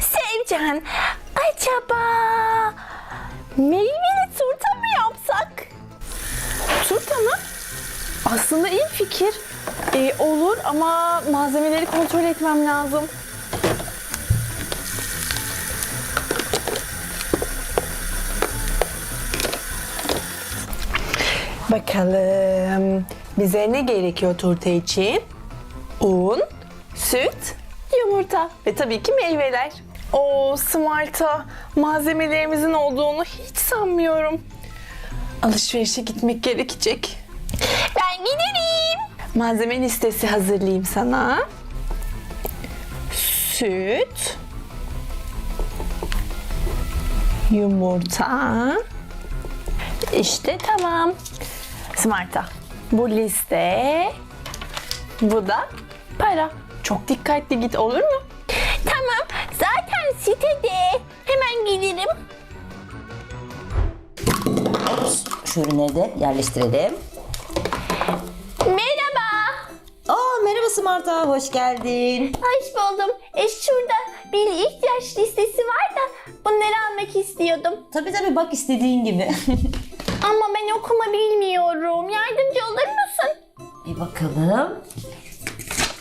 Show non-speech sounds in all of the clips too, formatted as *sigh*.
Sevcan, acaba meyveli turta mı yapsak? Turta mı? Aslında iyi fikir. Ee, olur ama malzemeleri kontrol etmem lazım. Bakalım. Bize ne gerekiyor turta için? Un, süt, yumurta ve tabii ki meyveler. O Smart'a malzemelerimizin olduğunu hiç sanmıyorum. Alışverişe gitmek gerekecek. Ben giderim. Malzeme listesi hazırlayayım sana. Süt, yumurta. İşte tamam. Smart'a. Bu liste. Bu da para. Çok dikkatli git olur mu? Tamam. Zaten sitede. Hemen gelirim. Şu ürünleri de yerleştirelim. Merhaba. Aa merhaba Smart'a hoş geldin. Hoş buldum. E şurada bir ihtiyaç listesi var da bunları almak istiyordum. Tabii tabii bak istediğin gibi. *laughs* Ama ben okuma bilmiyorum. Yardımcı olur musun? Bir bakalım.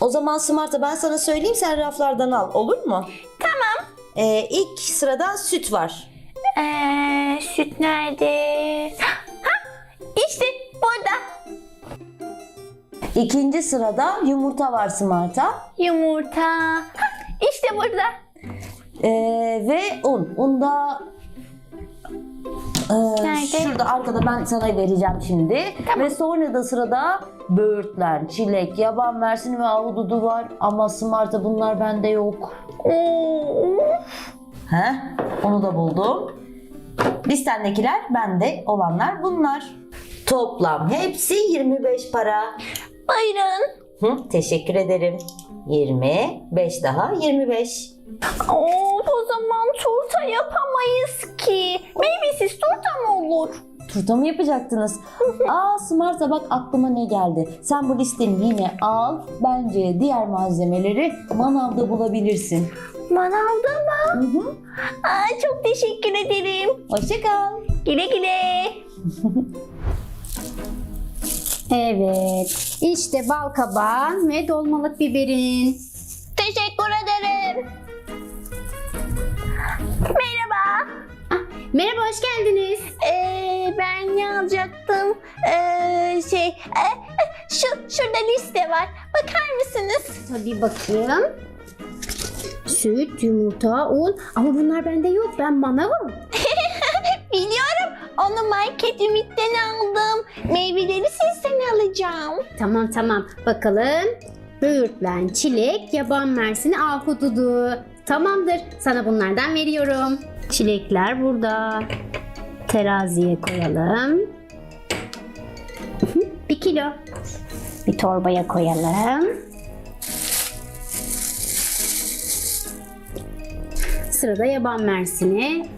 O zaman Smart'a ben sana söyleyeyim sen raflardan al olur mu? Tamam. Ee, ilk sıradan süt var. Ee, süt nerede? Ha, işte burada. İkinci sırada yumurta var Smart'a. Yumurta. Ha, işte burada. Ee, ve un. Un da ee, Nerede? şurada arkada ben sana vereceğim şimdi. Ve sonra da sırada böğürtlen, çilek, yaban mersini ve ahududu var. Ama Smart'a bunlar bende yok. Oo. He, onu da buldum. Listendekiler bende olanlar bunlar. Toplam hepsi 25 para. Buyurun. Hı, teşekkür ederim. 20, 5 daha 25. Of o zaman turta yapamayız ki. Meyvesiz turta mı olur? Turta mı yapacaktınız? *laughs* Aa Smart'a bak aklıma ne geldi. Sen bu listeni yine al. Bence diğer malzemeleri manavda bulabilirsin. Manavda mı? Hı hı. Aa, çok teşekkür ederim. Hoşça kal. Güle güle. *laughs* Evet. İşte bal kabağın ve dolmalık biberin. Teşekkür ederim. Merhaba hoş geldiniz. Ee, ben ne alacaktım? Ee, şey, e, e, şu şurada liste var. Bakar mısınız? Tabii bakayım. Süt, yumurta, un. Ama bunlar bende yok. Ben manavım. *laughs* Biliyorum. Onu market ümitten aldım. Meyveleri sizden alacağım. Tamam tamam. Bakalım. Böğürtlen, çilek, yaban mersini, ahududu. Tamamdır. Sana bunlardan veriyorum. Çilekler burada. Teraziye koyalım. Bir kilo. Bir torbaya koyalım. Sırada yaban mersini.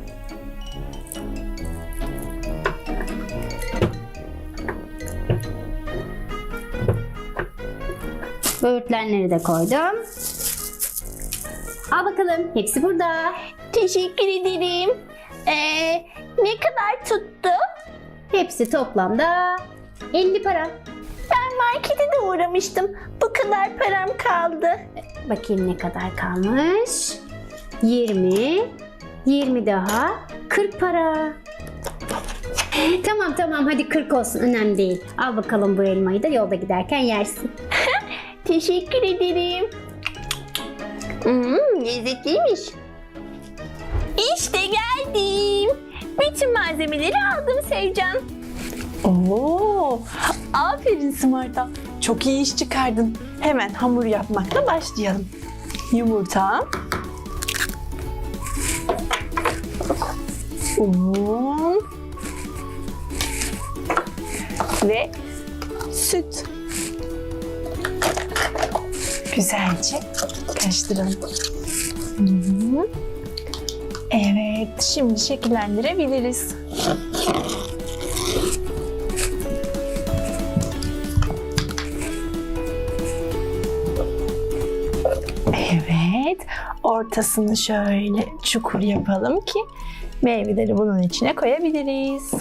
Böğürtlenleri de koydum. Al bakalım. Hepsi burada. Teşekkür ederim. Ee, ne kadar tuttu? Hepsi toplamda 50 para. Ben markete de uğramıştım. Bu kadar param kaldı. Bakayım ne kadar kalmış. 20, 20 daha 40 para. Tamam tamam hadi 40 olsun önemli değil. Al bakalım bu elmayı da yolda giderken yersin. *laughs* Teşekkür ederim. Hmm, lezzetliymiş. Geldim. Bütün malzemeleri aldım Sevcan. Oo, aferin Smart'a. Çok iyi iş çıkardın. Hemen hamur yapmakla başlayalım. Yumurta. Un. Ve süt. Güzelce karıştıralım. Hı. Evet, şimdi şekillendirebiliriz. Evet, ortasını şöyle çukur yapalım ki meyveleri bunun içine koyabiliriz.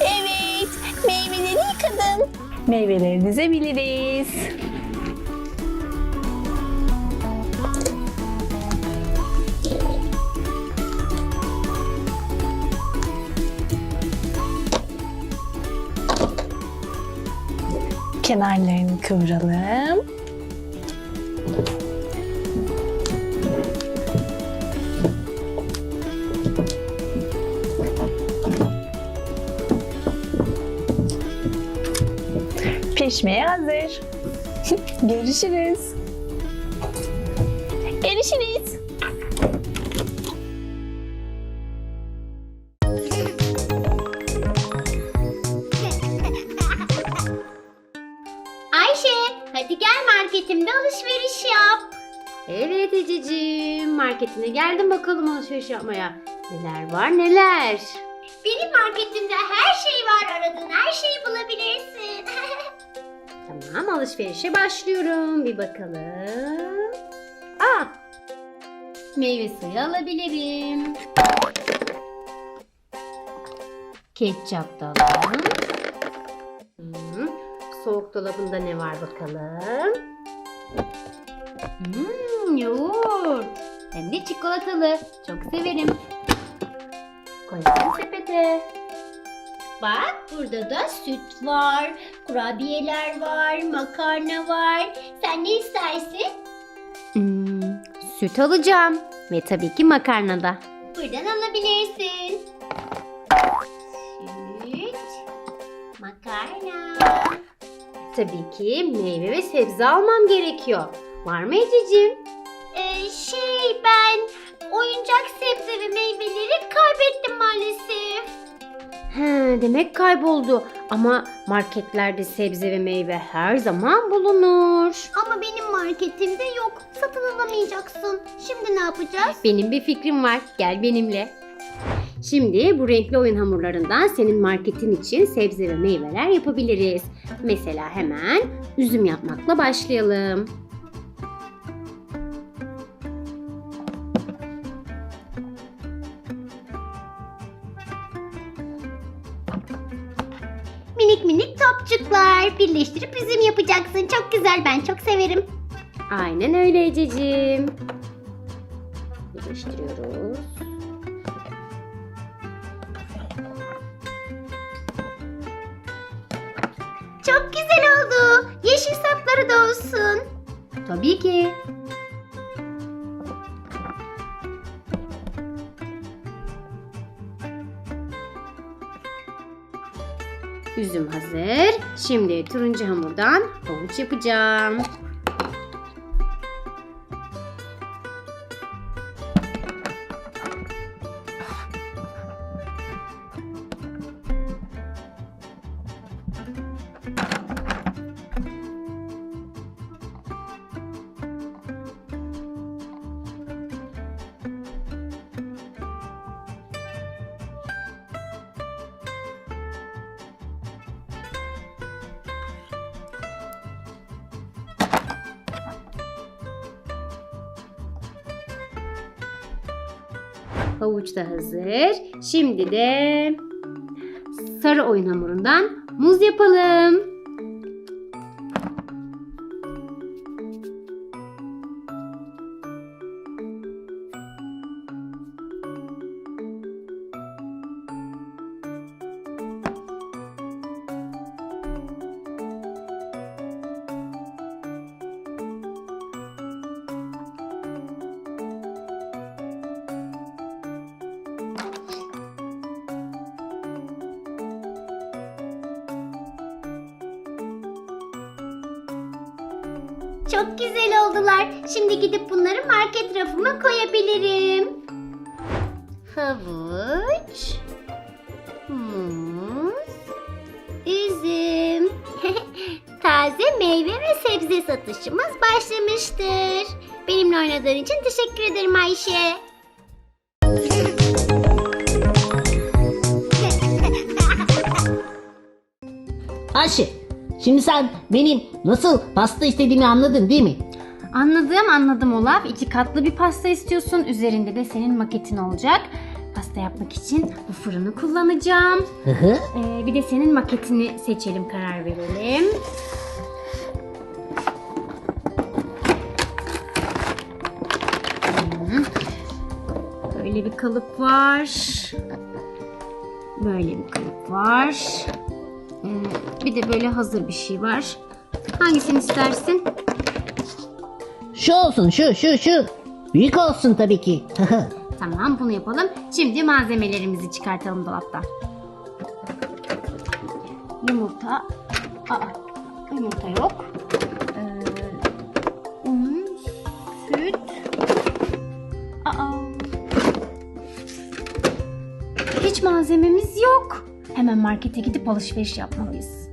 Evet, meyveleri yıkadım. Meyveleri dizebiliriz. Kenarlarını kıvıralım. Pişmeye hazır. *laughs* Görüşürüz. Görüşürüz. Hadi gel marketimde alışveriş yap. Evet Ececiğim marketine geldim bakalım alışveriş yapmaya. Neler var neler. Benim marketimde her şey var aradığın her şeyi bulabilirsin. *laughs* tamam alışverişe başlıyorum bir bakalım. Aa meyve suyu alabilirim. Ketçap da alalım. Soğuk dolabında ne var bakalım? Hmm, yoğurt. Hem de çikolatalı. Çok severim. Koyalım sepete. Bak burada da süt var, kurabiyeler var, makarna var. Sen ne istersin? Hmm, süt alacağım ve tabii ki makarna da. Buradan alabilirsin. Süt, makarna. Tabii ki meyve ve sebze almam gerekiyor. Var mı Ececiğim? Ee, şey ben oyuncak sebze ve meyveleri kaybettim maalesef. He, demek kayboldu. Ama marketlerde sebze ve meyve her zaman bulunur. Ama benim marketimde yok. Satın alamayacaksın. Şimdi ne yapacağız? Benim bir fikrim var. Gel benimle. Şimdi bu renkli oyun hamurlarından senin marketin için sebze ve meyveler yapabiliriz. Mesela hemen üzüm yapmakla başlayalım. Minik minik topçuklar. Birleştirip üzüm yapacaksın. Çok güzel. Ben çok severim. Aynen öyle Ececiğim. Birleştiriyoruz. Tabii ki. Üzüm hazır. Şimdi turuncu hamurdan havuç yapacağım. Havuç da hazır. Şimdi de sarı oyun hamurundan muz yapalım. Çok güzel oldular. Şimdi gidip bunları market rafıma koyabilirim. Havuç, muz, üzüm. *laughs* Taze meyve ve sebze satışımız başlamıştır. Benimle oynadığın için teşekkür ederim Ayşe. Ayşe Şimdi sen benim nasıl pasta istediğimi anladın değil mi? Anladım anladım Olaf. İki katlı bir pasta istiyorsun. Üzerinde de senin maketin olacak. Pasta yapmak için bu fırını kullanacağım. Hı hı. Ee, bir de senin maketini seçelim karar verelim. Böyle bir kalıp var. Böyle bir kalıp var. Ee, bir de böyle hazır bir şey var. Hangisini istersin? Şu olsun şu şu şu. Büyük olsun tabii ki. *laughs* Tamam bunu yapalım. Şimdi malzemelerimizi çıkartalım dolaptan. Yumurta. Aa, yumurta yok. Ee, un, süt. Aa. Hiç malzememiz yok. Hemen markete gidip alışveriş yapmalıyız.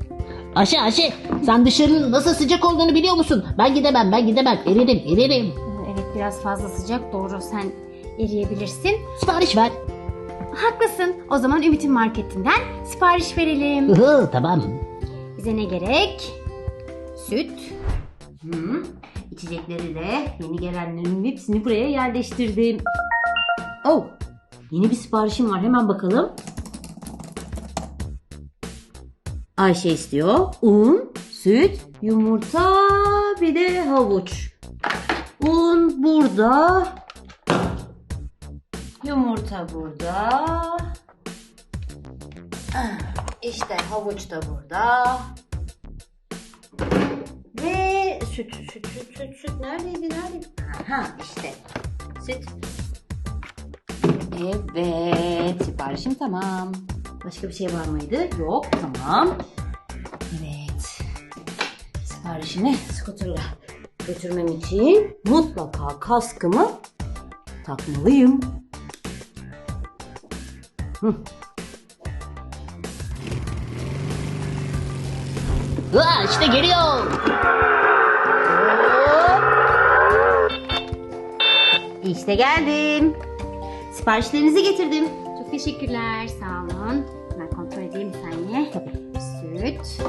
Ayşe Ayşe sen dışarının nasıl sıcak olduğunu biliyor musun? Ben gidemem ben gidemem. Eririm eririm. Evet biraz fazla sıcak. Doğru sen eriyebilirsin. Sipariş ver. Haklısın. O zaman Ümit'in marketinden sipariş verelim. Hı hı, tamam. Bize ne gerek? Süt. Hı. İçecekleri de yeni gelenlerin hepsini buraya yerleştirdim. Oh, yeni bir siparişim var. Hemen bakalım. Ayşe istiyor. Un, süt, yumurta, bir de havuç. Un burada. Yumurta burada. Ah, İşte havuç da burada. Ve süt, süt, süt, süt, süt. Neredeydi, neredeydi? Aha, işte. Süt. Evet, siparişim tamam. Başka bir şey var mıydı? Yok, tamam. Evet. Siparişimi skuterla götürmem için mutlaka kaskımı takmalıyım. Hı. Aa, işte geliyor. İşte geldim. Siparişlerinizi getirdim. Çok teşekkürler. Sağ olun. Süt.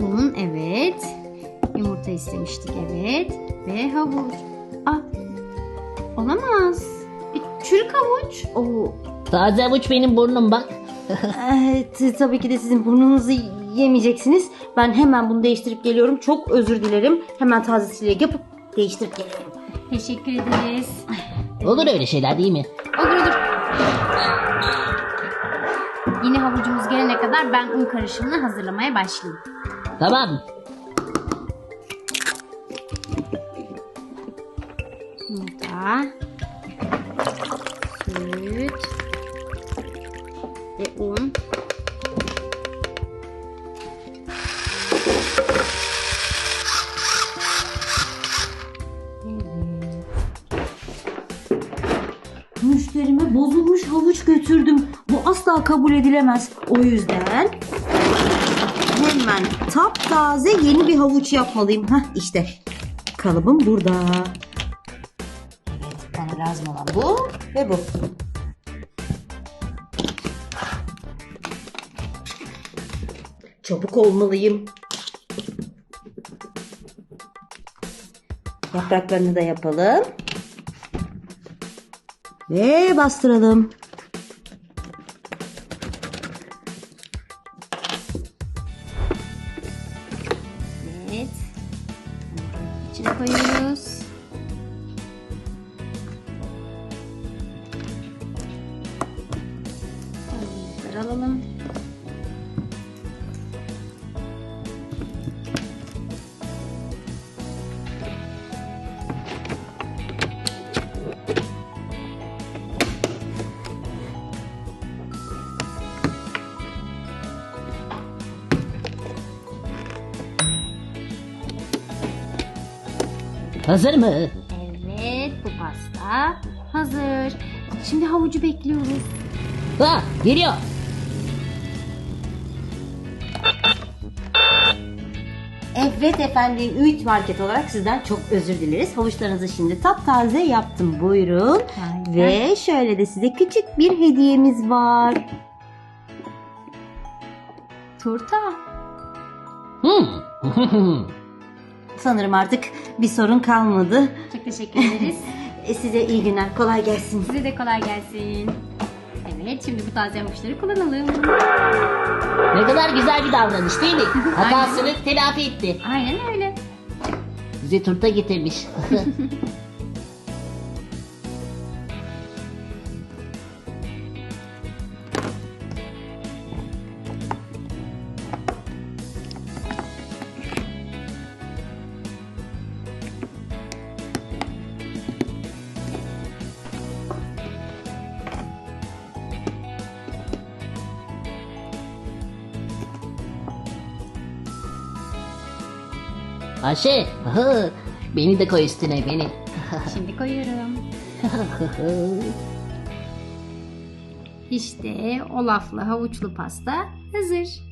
Un evet. Yumurta istemiştik evet. Ve havuç. Ah. Olamaz. E, çürük havuç. Oo, Taze avuç benim burnum bak. *laughs* Evet, tabii ki de sizin burnunuzu yemeyeceksiniz. Ben hemen bunu değiştirip geliyorum. Çok özür dilerim. Hemen tazesiyle yapıp değiştirip geliyorum. Teşekkür ederiz. Olur öyle şeyler değil mi? Olur olur. Yine gelene kadar ben un karışımını hazırlamaya başlayayım. Tamam. Yumurta. Süt. Ve un. Kabul edilemez. O yüzden hemen taptaze yeni bir havuç yapmalıyım. Hah işte kalıbım burada. Evet bana lazım olan bu ve bu. Çabuk olmalıyım. Yapraklarını da yapalım. Ve bastıralım. Evet. İçine koyuyoruz. Alalım. Hazır mı? Evet bu pasta hazır. Şimdi havucu bekliyoruz. Ha, geliyor. Evet efendim Ümit Market olarak sizden çok özür dileriz. Havuçlarınızı şimdi taptaze yaptım. Buyurun. Harika. Ve şöyle de size küçük bir hediyemiz var. Turta. Hmm. *laughs* Sanırım artık bir sorun kalmadı. Çok teşekkür ederiz. *laughs* E, size iyi günler. Kolay gelsin. Size de kolay gelsin. Evet şimdi bu taze havuçları kullanalım. ne kadar güzel bir davranış değil mi? *laughs* Hatasını telafi etti. Aynen öyle. Bize turta getirmiş. *laughs* Ayşe, hı, beni de koy üstüne beni. *laughs* Şimdi koyuyorum. *laughs* İşte Olaf'la havuçlu pasta hazır.